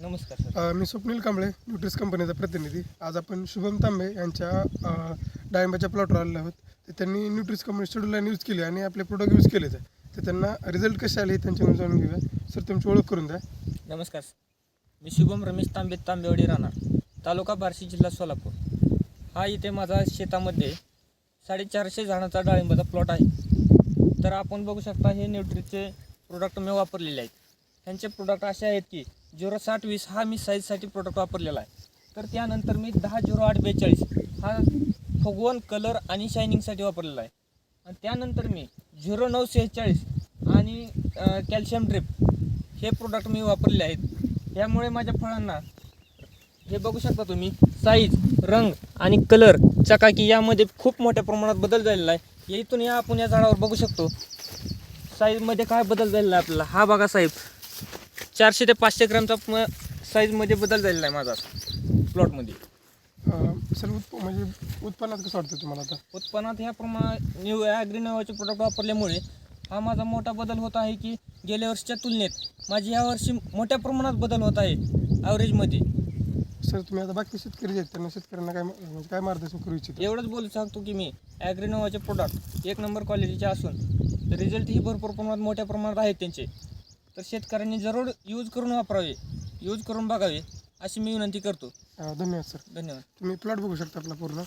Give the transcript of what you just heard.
नमस्कार सर. अ, मी स्वप्नील कांबळे न्यूट्रिस कंपनीचा प्रतिनिधी. आज आपण शुभम तांबे यांच्या अ, डाळिंबाच्या प्लॉटवर आलेलो आहोत. तर त्यांनी न्यूट्रिस कंपनी शेड्यूल यूज केले आणि आपले प्रोडक्ट यूज केले तर तर त्यांना रिझल्ट कसे आले हे त्यांच्याकडून जाणून घेऊया. सर तुमची ओळख करून द्या. नमस्कार मी शुभम रमेश तांबे तांबेवाडी राहणार. तालुका बार्शी जिल्हा सोलापूर. हा इथे माझा शेतामध्ये साडेचारशे झाडांचा डाळिंबाचा प्लॉट आहे. तर आपण बघू शकता हे न्यूट्रीचे प्रोडक्ट मी वापरलेले आहेत. ह्यांचे प्रोडक्ट असे आहेत की झिरो साठ वीस हा मी साईजसाठी प्रोडक्ट वापरलेला आहे. तर त्यानंतर मी दहा झिरो आठ बेचाळीस हा फुगवून कलर आणि शायनिंगसाठी वापरलेला आहे. आणि त्यानंतर मी झिरो नऊ सेहेचाळीस आणि कॅल्शियम ड्रिप हे प्रोडक्ट मी वापरले आहेत. यामुळे माझ्या फळांना हे बघू शकता तुम्ही साईज रंग आणि कलर चकाकी यामध्ये खूप मोठ्या प्रमाणात बदल झालेला आहे. या इथून या आपण या झाडावर बघू शकतो. साईजमध्ये काय बदल झालेला आहे आपल्याला? हा बघा साहेब. चारशे ते पाचशे ग्रामचा साईजमध्ये बदल झालेला आहे माझा प्लॉटमध्ये सर उत्प म्हणजे उत्पन्नात कसं वाटतं तुम्हाला आता? उत्पन्नात ह्या प्रमा न्यू ॲग्री नावाचे प्रोडक्ट वापरल्यामुळे हा माझा मोठा बदल होत आहे की गेल्या वर्षीच्या तुलनेत माझी या वर्षी मोठ्या प्रमाणात बदल होत आहे ॲव्हरेजमध्ये सर तुम्ही आता बाकी शेतकरी आहेत त्यांना शेतकऱ्यांना काय म्हणजे काय मार्गदर्शन करू इच्छिता? एवढंच बोलू शकतो की मी ॲग्री नावाचे प्रोडक्ट एक नंबर क्वालिटीचे असून रिझल्टही भरपूर प्रमाणात मोठ्या प्रमाणात आहेत त्यांचे. तर शेतकऱ्यांनी जरूर यूज करून वापरावे यूज करून बघावे अशी मी विनंती करतो. धन्यवाद सर. धन्यवाद. तुम्ही प्लॉट बघू शकता आपला पूर्ण.